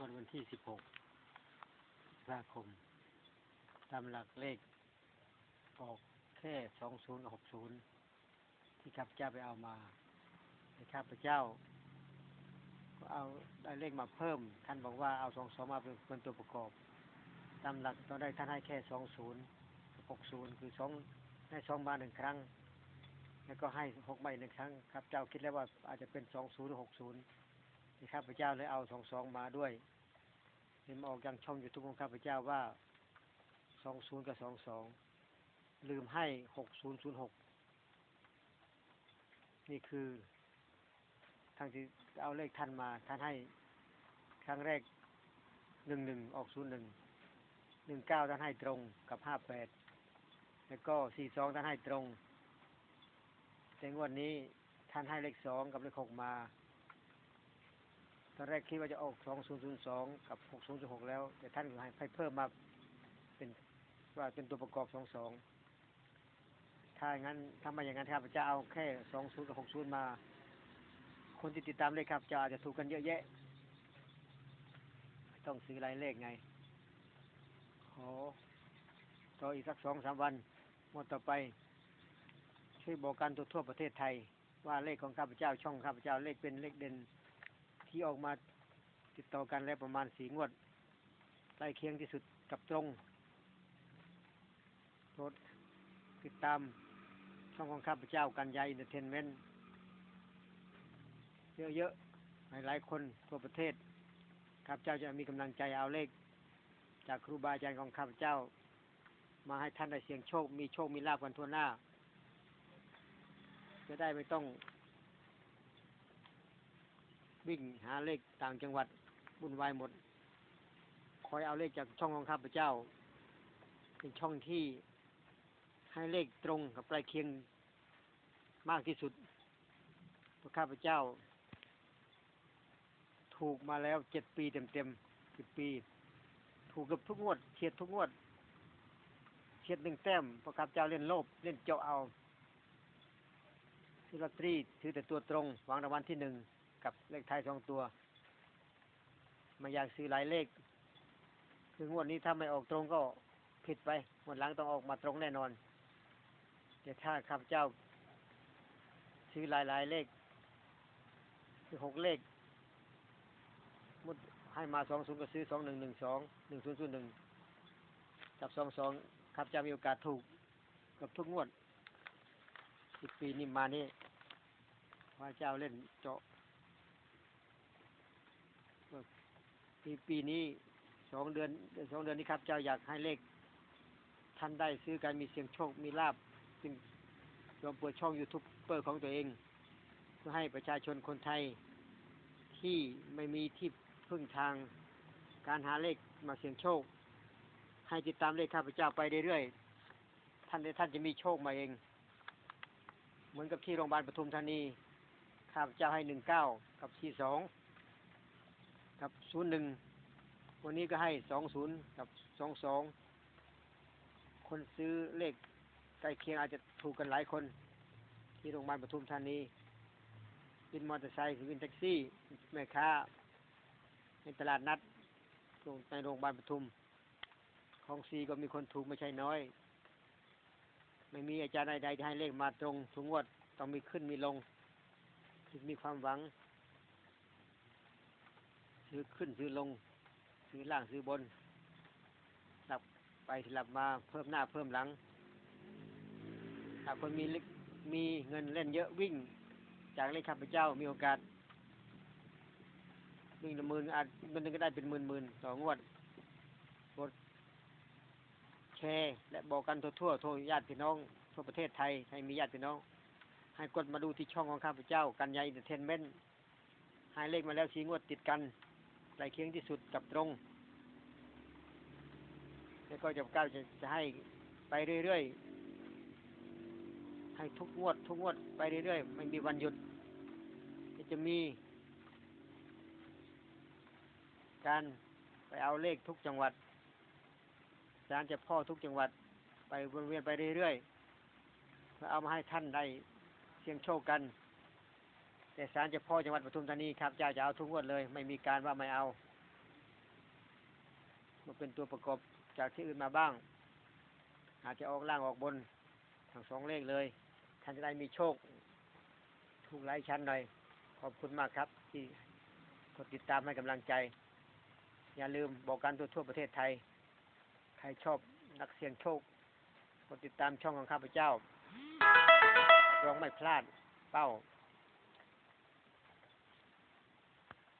วันวันที่สิบหกพฤษภาคม ตามหลักเลข ออกแค่สองศูนย์กับหกศูนย์ที่ข้าพเจ้าไปเอามาแต่ข้าพเจ้า ก็เอาได้เลขมาเพิ่ม ท่านบอกว่าเอาสองสองมาเป็นเป็นตัวประกอบ ตามหลักตอนได้ท่านให้แค่สองศูนย์หกศูนย์คือสองให้สองมาหนึ่งครั้ง แล้วก็ให้หกใบหนึ่งครั้ง ครับ เจ้าคิดแล้วว่าอาจจะเป็นสองศูนย์หรือหกศูนย์ ที่ข้าพเจ้าเลยเอาสองสองมาด้วยเห็นมาออกยังช่องยูทูบของข้าพเจ้าว่าสองศูนย์กับสองสองลืมให้หกศูนย์ศูนย์หกนี่คือทางที่เอาเลขท่านมาท่านให้ครั้งแรกหนึ่งหนึ่งออกศูนย์หนึ่งหนึ่งเก้าท่านให้ตรงกับห้าแปดแล้วก็สี่สองท่านให้ตรงแต่งวดนี้ท่านให้เลขสองกับเลขหกมา อนแรกคิดว่าจะออกสองศูนย์ศูนย์สองกับหกศูนย์หกแล้ว แต่ท่านให้เพิ่มมาเป็นว่าเป็นตัวประกอบสองสองถ้าอย่างนั้นถ้ามาอย่างนั้นครับจะเอาแค่สองศูนย์กับหกศูนย์มา คนที่ติดตามเลขครับจะอาจจะถูกกันเยอะแยะ ต้องซื้อรายเลขไงขอต่ออีกสักสองสามวันหมดต่อไป ช่วยบอกกันทั่วทั่วประเทศไทย ว่าเลขของข้าพเจ้าช่องข้าพเจ้าเลขเป็นเลขเด่น ที่ออกมาติดต่อกันแล้วประมาณสีงวดใกล้เคียงที่สุดกับตรงโปรดติดตามช่องของข้าพเจ้ากันยายอินเตอร์เทนเมนต์เยอะๆ หลายๆ คนทั่วประเทศข้าพเจ้าจะมีกำลังใจเอาเลข จากครูบาอาจารย์ของข้าพเจ้า มาให้ท่านได้เสียงโชค มีโชค มีลาภกันทั่วหน้า จะได้ไม่ต้อง วิ่งหาเลขต่างจังหวัดวุ่นวายหมด คอยเอาเลขจากช่องของข้าพเจ้า เป็นช่องที่ให้เลขตรงกับใกล้เคียงมากที่สุดพราะข้าพเจ้า ถูกมาแล้วเจ็ดปีเต็มๆสิบปี ถูกเกับทุกงวดเฉียดทุกงวดเฉียดหนึ่งแต้มพระข้าพเจ้าเล่นโลภเล่นเจาะเอาซื้อลอตเตอรี่ซื้อแต่ตัวตรงหวังรางวัลที่หนึ่ง กับเลขท้ายสองตัวไมาอยากซื้อหลายเลข คืองวดนี้ถ้าไม่ออกตรงก็ผิดไปงวดหลังต้องออกมาตรงแน่นอนแต่ถ้าข้าพเจ้า ซื้อหลายหลายเลข คือหกเลขมุดให้มาสองศูนย์ก็ซื้อสองหนึ่งหนึ่งสองหนึ่งศูนย์ศูนย์หนึ่งกับสองสองข้าพเจ้ามีโอกาสถูกกับทุกงวดสิบปีนี่มานี่พระเจ้าเล่นเจาะ ปีปีนี้สองเดือนสองเดือนนี้ครับเจ้าอยากให้เลขท่านได้ซื้อกันมีเสียงโชคมีลาบจึงยอมเปิดช่องยูทูบเบอร์ของตัวเอง เพื่อให้ประชาชนคนไทยที่ไม่มีที่พึ่งทางการหาเลขมาเสียงโชค ให้ติดตามเลขข้าพเจ้าไปเรื่อยๆท่านท่านจะมีโชคมาเอง เหมือนกับที่โรงพยาบาลปทุมธานีข้าพเจ้าให้หนึ่งเก้ากับสี่สอง กับศูนย์หนึ่งวันนี้ก็ให้สองศูนย์กับสองสองคนซื้อเลขใกล้เคียงอาจจะถูกกันหลายคน ที่โรงพยาบาลปทุมธานีวินมอเตอร์ไซค์วินแท็กซี่แม่ค้าในตลาดนัดในโรงพยาบาลปทุมของซีก็มีคนถูกไม่ใช่น้อย ไม่มีอาจารย์ใดๆที่ให้เลขมาตรงทุงวดต้องมีขึ้นมีลง ถึงมีความหวัง ซื้อขึ้นซื้อลง ซื้อล่างซื้อบนหลับไปหลับมาเพิ่มหน้าเพิ่มหลังหากคนมีเลขมีเงินเล่นเยอะวิ่ง จากเลขข้าพเจ้ามีโอกาสวิ่งละหมื่นอาจเงินนึงก็ได้เป็นหมื่นหมื่นต่องวดกดแชร์และบอกกันทั่วทั่วโทรญาติพี่น้องทั่วประเทศไทยให้มีญาติพี่น้อง ให้กดมาดูที่ช่องของข้าพเจ้า กันยาอินเตอร์เทนเมนต์ให้เลขมาแล้วสีงวดติดกัน กล้เคียงที่สุดกับตรง แล้วก็จะก้าวจะจะให้ไปเรื่อยๆ ให้ทุกงวด ทุกงวดไปเรื่อยๆ ไม่มีวันหยุด จะมี การไปเอาเลขทุกจังหวัดศาลเจะพ่อทุกจังหวัด ไปวนเวียนไปเรื่อยๆเพื่อเอามาให้ท่านได้เสี่ยงโชคกัน แต่ศาลเจะพ่อจังหวัดปทุมธานีครับเจ้าจะเอาทุกงวดเลย ไม่มีการว่าไม่เอามาเป็นตัวประกอบจากที่อื่นมาบ้าง อาจจะออกล่างออกบนทั้งสองเลขเลย ท่านจะได้มีโชค ถูกไล่ชั้นหน่อย ขอบคุณมากครับ ที่กดติดตามให้กำลังใจ อย่าลืมบอกกันทั่วทั่วประเทศไทย ใครชอบนักเสี่ยงโชค กดติดตามช่องของข้าพเจ้าลองไม่พลาด เป้า